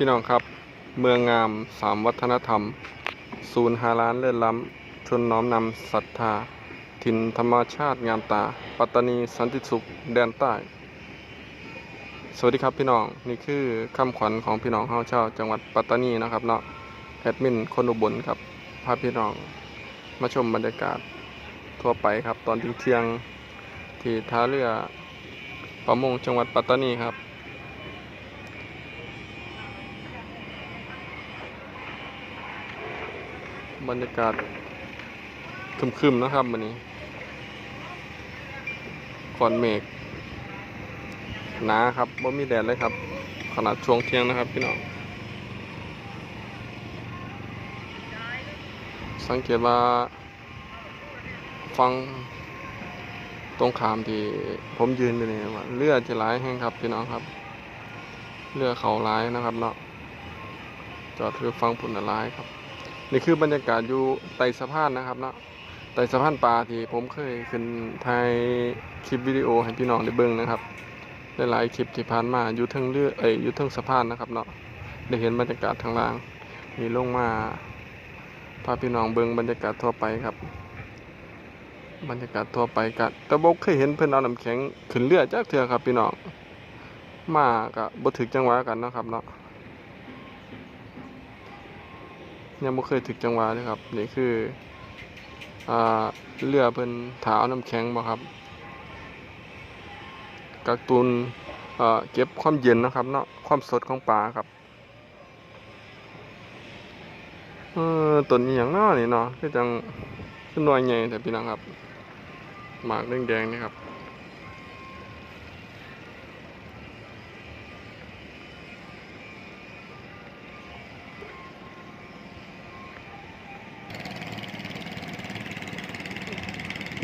พี่น้องครับ เมืองงามสามวัฒนธรรม ศูนย์หาล้านเลิศล้ำ ชนน้อมนำศรัทธา ถิ่นธรรมชาติงามตา ปัตตานีสันติสุข แดนใต้ สวัสดีครับพี่น้อง นี่คือคำขวัญของพี่น้องเฮาเช่าจังหวัดปัตตานีนะครับเนาะแอดมินคนอุบลครับ พาพี่น้องมาชมบรรยากาศทั่วไปครับ ตอนเที่ยงที่ท่าเรือประมงจังหวัดปัตตานีครับ บรรยากาศคึมๆนะครับวันนี้ก่อนเมฆหนาครับบ่มีแดดเลยครับ ขนาดช่วงเที่ยงนะครับพี่น้อง สังเกตว่า ฟังตรงขามที่ผมยืนอยู่นี่ว่าเรือจะหลายแห้งครับพี่น้องครับเรือเขาหลายนะครับเนาะจอดคือฟังผุนหลายครับ นี่คือบรรยากาศอยู่ไต่สะพานนะครับเนาะไต่สะพานปลาที่ผมเคยขึ้นถ่ายคลิปวิดีโอให้พี่น้องได้เบิ่งนะครับหลายๆคลิปที่ผ่านมาอยู่ทั้งเรือเอ้ยอยู่ทั้งสะพานนะครับเนาะได้เห็นบรรยากาศทางล่างมีลงมาพาพี่น้องเบิ่งบรรยากาศทั่วไปครับ บรรยากาศทั่วไปกัแต่บ่เคยเห็นเพิ่อนเอาน้ำแข็งขึ้นเรือจักเทื่อครับพี่น้องมาก็บ่ถึกจังหวะกันนะครับเนาะ ยังไม่เคยถึกจังหวะเลยครับนี่คืออ่าเรือเพิ่นถาเอาน้ำแข็งบ่ครับ กักตุนเอ่อเก็บความเย็นนะครับเนาะความสดของปลาครับเออต้นนี้อย่างน้อนี่เนาะคือจังคือหน่วยใหญ่แต่พี่น้องครับ หมากแดงๆนี่ครับ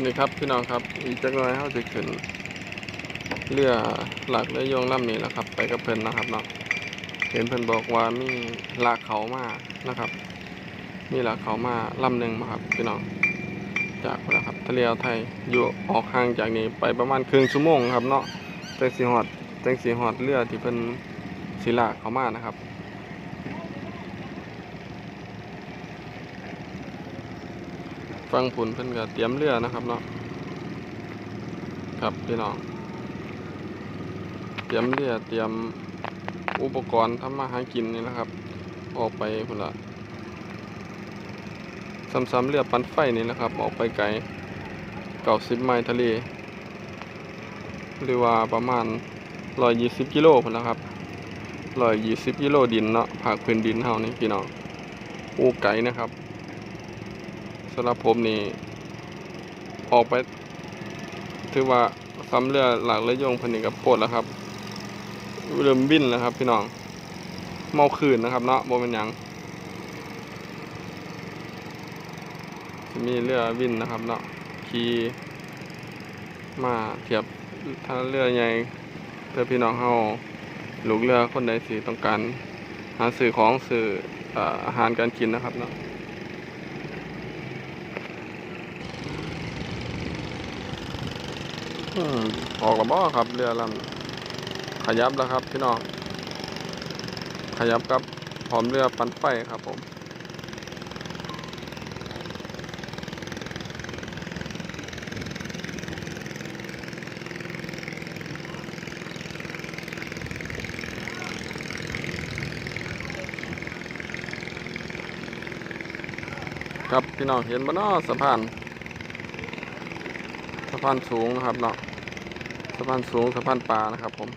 นี่ครับพี่น้องครับอีกจักหน่อยเขาจะขึ้นเรือหลักเรือยงลำนี้แหละครับ ไปกับเพิ่นนะครับเนาะเห็นเพิ่นบอกว่ามีหลากเขามานะครับ มีหลากเขามาลำหนึ่งมาครับพี่น้องจากนะครับทะเลอ่าวไทยอยู่ออกห่างจากนี้ไปประมาณครึ่งชั่วโมงครับเนาะแจังสีหอดแจังสีหอดเรือที่เพิ่นสีลาเขามานะครับ ฟังผุนเพิ่นก็เตรียมเรือนะครับเนาะครับพี่น้อง เตรียมเรือเตรียมอุปกรณ์ทำมาหากินนี่นะครับ ออกไปพุ่นละซ้ำๆเรือปั่นไฟนี่นะครับ ออกไปไกลเก้าสิบไมล์ทะเล หรือว่าประมาณร้อยยี่สิบกิโลพุ่นละครับร้อยยี่สิบกิโลดินเนาะภาคพื้นดินเฮานี่พี่น้องอูไกลนะครับ สำหรับผมนี่ ออกไป ถือว่าซ้ำเรือหลักเรือยงพันนี่กับโพดแล้วครับเริ่มบินแล้วครับ พี่น้อง เมาคืนนะครับ เนาะโบเป็นยังจะมีเรือวินนะครับ เนาะขี่มาเทียบถ้าเรือใหญ่เพื่อพี่น้องเฮาลูกเรือคนใดสิต้องการ หาสื่อของสื่อออาหารการกินนะครับเนาะ ออกแล้วบ่ครับ เรือลำขยับแล้วครับ พี่น้อง ขยับกับพร้อมเรือปั่นไฟครับผมครับพี่น้องเห็นบ่เนาะสะพาน สะพานสูงนะครับเนาะสะพานสูงสะพานปลานะครับผม